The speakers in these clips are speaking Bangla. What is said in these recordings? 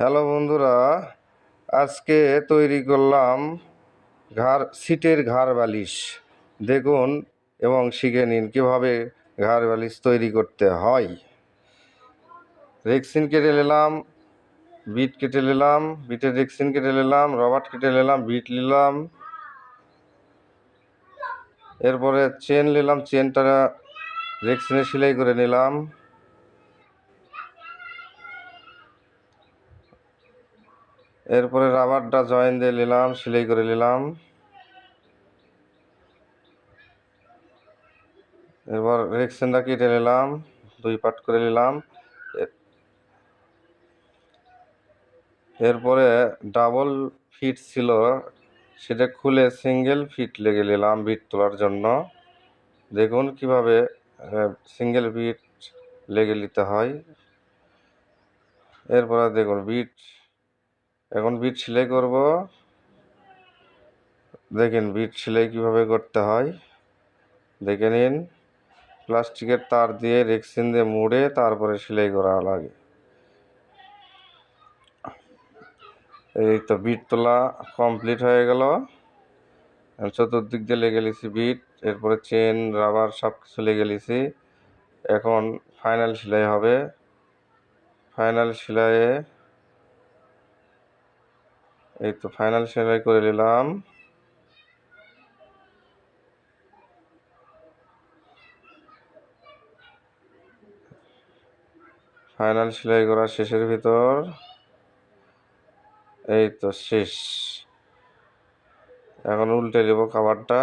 হ্যালো বন্ধুরা, আজকে তৈরি করলাম ঘাড়, সিটের ঘাড় বালিশ। দেখুন এবং শিখে নিন কীভাবে ঘাড় বালিশ তৈরি করতে হয়। রেক্সিন কেটে নিলাম, বিট কেটে নিলাম, বিটের রেক্সিন কেটে নিলাম, রবার্ট কেটে নিলাম, বিট নিলাম। এরপরে চেন নিলাম, চেনটা রেক্সিনে সেলাই করে নিলাম। এরপরে রাবারটা জয়েন দিয়ে নিলাম, সেলাই করে নিলাম। এরপর রেক্সিনটা কেটে নিলাম, দুই পাট করে নিলাম। এরপরে ডাবল ফিট ছিল, সেটা খুলে সিঙ্গেল ফিট লেগে নিলাম বিট তোলার জন্য। দেখুন কীভাবে সিঙ্গেল বিট লেগে নিতে হয়। এরপরে দেখুন বিট এখন বিট সেলাই করব। দেখেন বিট সেলাই কীভাবে করতে হয়। দেখে নিন। প্লাস্টিকের তার দিয়ে রেক্সিন দিয়ে মুড়ে তারপরে সেলাই করা লাগে। এই তো বিট তোলা কমপ্লিট হয়ে গেল। চতুর্দিক দিয়ে লেগে লিছি বিট, এরপরে চেন, রাবার সব কিছু লেগে লিছি এখন ফাইনাল সেলাই হবে। ফাইনাল সেলাইয়ে এই তো ফাইনাল সেলাই করে নিলাম। ফাইনাল সেলাই করা শেষের ভিতর। এই তো শেষ। এখন উল্টে দেবো খাবারটা।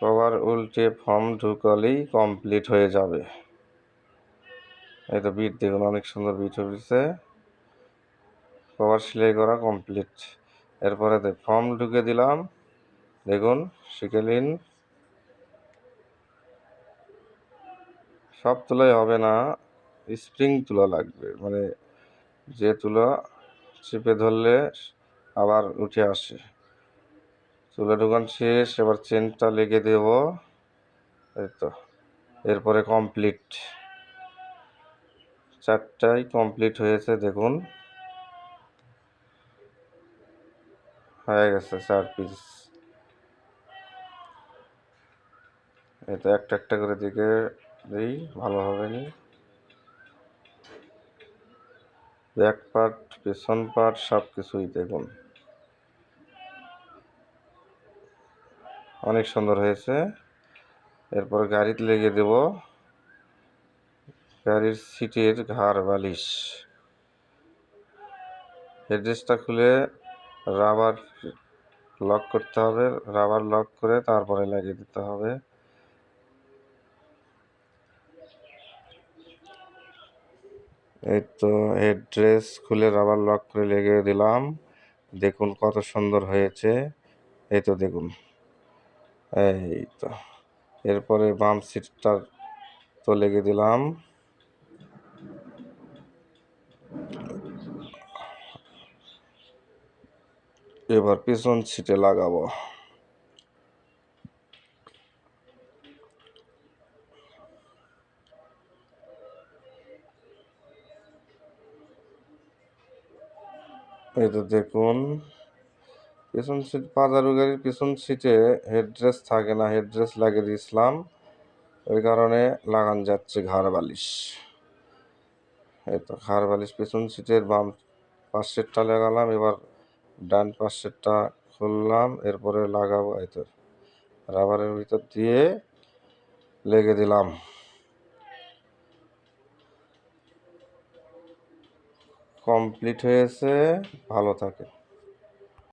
কভার উল্টে ফর্ম ঢুকালেই কমপ্লিট হয়ে যাবে। এই তো বিট দেখুন, অনেক সুন্দর বিট হয়েছে। কভার সেলাই করা কমপ্লিট এরপরে ফর্ম ঢুকে দিলাম। দেখুন, শিখে নিন। সব তুলাই হবে না স্প্রিং তুলা লাগবে। মানে যে তুলা চেপে ধরলে আবার উঠে আসে। তুলা ঢোকান শেষ, এবার চেনটা লেগে দেব। এই তো, এরপরে কমপ্লিট চারটাই কমপ্লিট হয়েছে, দেখুন। হয়ে গেছে, চার পিস এটা একটা একটা করে দিকে দিই, ভালো হবে নি। ব্যাক পার্ট, পেছন পার্ট, সব কিছুই দেখুন। অনেক সুন্দর হয়েছে। এরপর গাড়িতে লেগে দেব। গাড়ির সিটের ঘাড় বালিশ। হেডরেস্টটা খুলে রাবার লক করতে হবে রাবার লক করে তারপরে লাগিয়ে দিতে হবে। এই তো হেডড্রেস খুলে রাবার লক করে লেগে দিলাম। দেখুন কত সুন্দর হয়েছে। এই তো দেখুন। এই তো এরপরে বাম সিটটা তো লেগে দিলাম। এবার পিছন সিটে লাগাবো। এই তো দেখুন, পিছন সিট পাজারু গাড়ির পিছন সিটে হেডরেস থাকে না হেডরেস লাগিয়ে দিয়েছিলাম। ওই কারণে লাগান যাচ্ছে ঘাড় বালিশ। এই তো ঘাড় বালিশ পিছন সিটের বাম পাশেরটা লাগালাম, এবার ডান পাশেরটা খুললাম, এরপরে লাগাবো এই তো রাবারের ভিতর দিয়ে লেগে দিলাম। কমপ্লিট হয়েছে, ভালো থাকে।